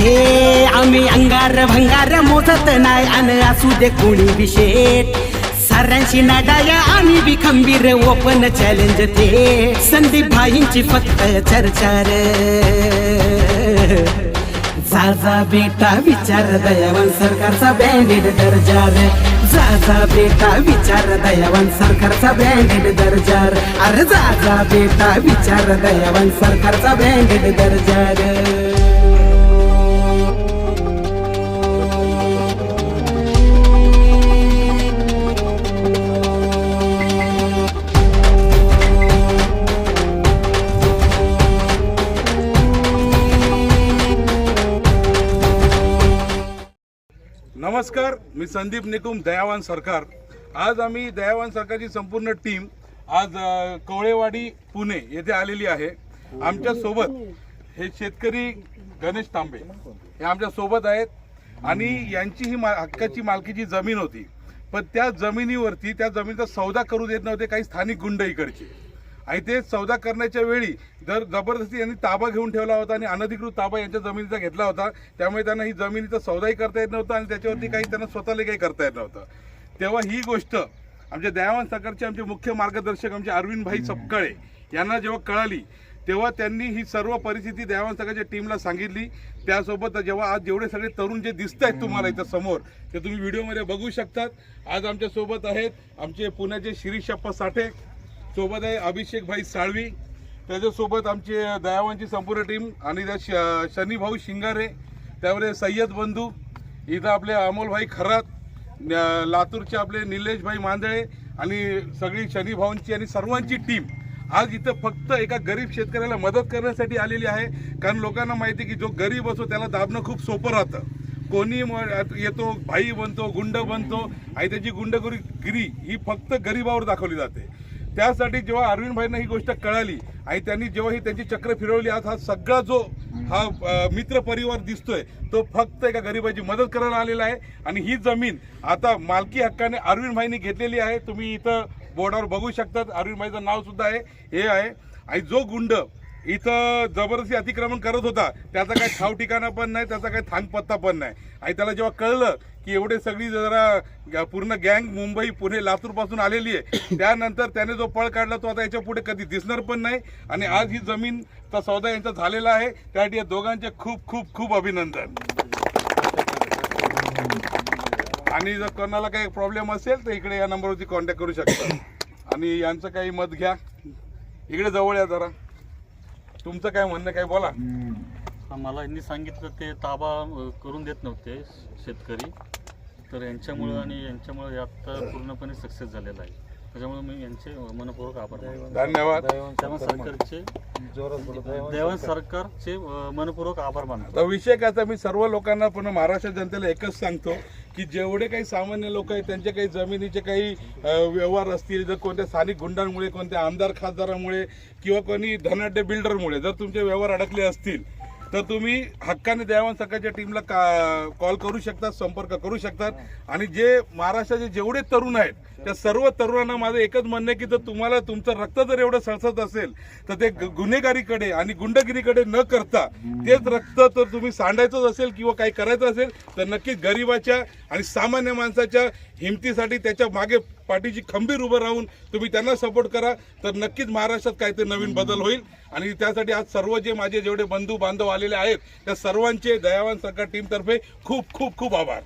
हे आम्ही अंगार भंगार मोजत नाही आणि असू दे कोणी विशेष. साऱ्यांशी नाडाया आम्ही बी खंबीर ओपन चॅलेंज ते. संदीप भाईंची फक्त चर्चा रे. जा जा बेटा विचार दयावान सरकारचा बँडेड दर्जा रे. जा जा बेटा विचार दयावान सरकारचा बँडेड दर्जा अरे जा जा बेटा विचार दयावान सरकारचा बँडेड दर्जा रे. नमस्कार मी संदीप निकुम दयावान सरकार. आज आम्ही दयावान सरकारची संपूर्ण टीम आज कवळेवाडी पुणे येथे आलेली आहे. आमच्यासोबत हे शेतकरी गणेश तांबे. हे आमच्यासोबत आहेत आणि यांची ही मा- हक्काची मालकीची जमीन होती. पण त्या जमिनीवरती त्या जमिनीचा सौदा करू देत नव्हते काही स्थानिक गुंड इकडचे. आणि ते सौदा करण्याच्या वेळी जर जबरदस्ती यांनी ताबा घेऊन ठेवला होता आणि अनधिकृत ताबा यांच्या जमिनीचा घेतला होता त्यामुळे त्यांना ही जमिनीचा सौदाही करता येत नव्हता आणि त्याच्यावरती काही त्यांना स्वतःला काही करता येत नव्हतं. तेव्हा ही गोष्ट आमच्या दयावान सरकारचे आमचे मुख्य मार्गदर्शक आमचे अरविंद भाई सपकाळे यांना जेव्हा कळाली तेव्हा त्यांनी ही सर्व परिस्थिती दयावान सरकारच्या टीमला सांगितली. त्यासोबत जेव्हा आज जेवढे सगळे तरुण जे दिसत आहेत तुम्हाला इथं समोर ते तुम्ही व्हिडिओमध्ये बघू शकतात. आज आमच्यासोबत आहेत आमचे पुण्याचे शिरीषप्पा साठे सोबत आहे अभिषेक भाई साळवी. त्याच्यासोबत आमचे दयावांची संपूर्ण टीम आणि त्या श- शनीभाऊ शिंगारे त्यावर सय्यद बंधू इथं आपले अमोलभाई खरात लातूरचे आपले निलेशभाई मांदळे आणि सगळी शनीभाऊंची आणि सर्वांची टीम. आज इथं फक्त एका गरीब शेतकऱ्याला मदत करण्यासाठी आलेली आहे. कारण लोकांना माहिती आहे की जो गरीब असतो त्याला दाबणं खूप सोपं राहतं. कोणी येतो भाई बनतो गुंड बनतो आणि त्याची गुंडगिरी ही फक्त गरीबावर दाखवली जाते. त्यासाठी जेव्हा अरविंद भाईंना ही गोष्ट कळाली आणि त्यांनी जेव्हा ही त्यांची चक्र फिरवली आज हा सगळा जो हा मित्र परिवार दिसतोय तो फक्त एका गरीबाची मदत करायला आलेला आहे. आणि ही जमीन आता मालकी हक्काने अरविंद भाईंनी घेतलेली आहे. तुम्ही इथं बोर्डावर बघू शकतात. अरविंद भाईचं नाव सुद्धा आहे हे आहे. आणि जो गुंड इथं जबरदस्ती अतिक्रमण करत होता त्याचा काही ठाव ठिकाणा पण नाही त्याचा काही थांग पत्ता पण नाही. आणि त्याला जेव्हा कळलं की एवढे सगळी जरा पूर्ण गँग मुंबई पुणे लातूरपासून आलेली आहे. त्यानंतर त्याने जो पळ काढला तो आता याच्यापुढे कधी दिसणार पण नाही. आणि आज ही जमीनचा सौदा यांचा झालेला आहे. त्यासाठी या दोघांचे खूप खूप खूप अभिनंदन. आणि जर कोणाला काही प्रॉब्लेम असेल तर इकडे या नंबरवरती कॉन्टॅक्ट करू शकता. आणि यांचं काही मत घ्या. इकडे जवळ या जरा. तुमचं काय म्हणणं काय बोला. मला यांनी सांगितलं ते ताबा करून देत नव्हते शेतकरी. तर यांच्यामुळं आणि यांच्यामुळे आत्ता पूर्णपणे सक्सेस झालेला आहे. त्याच्यामुळे मी यांचे मनपूर्वक आभार मानतो. धन्यवाद. देवान सरकारचे देवान सरकारचे मनपूर्वक आभार मानतो. तर विषय काय आता मी सर्व लोकांना पण महाराष्ट्र जनतेला एकच सांगतो की जेवढे काही सामान्य लोक आहेत त्यांचे काही जमिनीचे काही व्यवहार असतील जर कोणत्या स्थानिक गुंडांमुळे कोणत्या आमदार खासदारामुळे किंवा कोणी धनाढ्य बिल्डरमुळे जर तुमचे व्यवहार अडकले असतील तर तुम्ही हक्काने दयावान सकाळच्या टीमला का कॉल करू शकता संपर्क करू शकतात. आणि जे महाराष्ट्राचे जेवढे तरुण आहेत त्या सर्व तरुणांना माझं एकच म्हणणं आहे की जर तुम्हाला तुमचं रक्त जर एवढं सळसत असेल तर ते गुन्हेगारीकडे आणि गुंडगिरीकडे न करता तेच रक्त तर तुम्ही सांडायचंच असेल किंवा काही करायचं असेल तर नक्कीच गरिबाच्या आणि सामान्य माणसाच्या हिमतीसाठी त्याच्यामागे पाठीची खंबीर उभं राहून तुम्ही त्यांना सपोर्ट करा. तर नक्कीच महाराष्ट्रात काहीतरी नवीन बदल होईल. आणि त्यासाठी आज सर्व जे माझे जेवढे बंधू बांधव आलेले आहेत त्या सर्वांचे दयावान सरकार टीमतर्फे खूप खूप खूप आभार.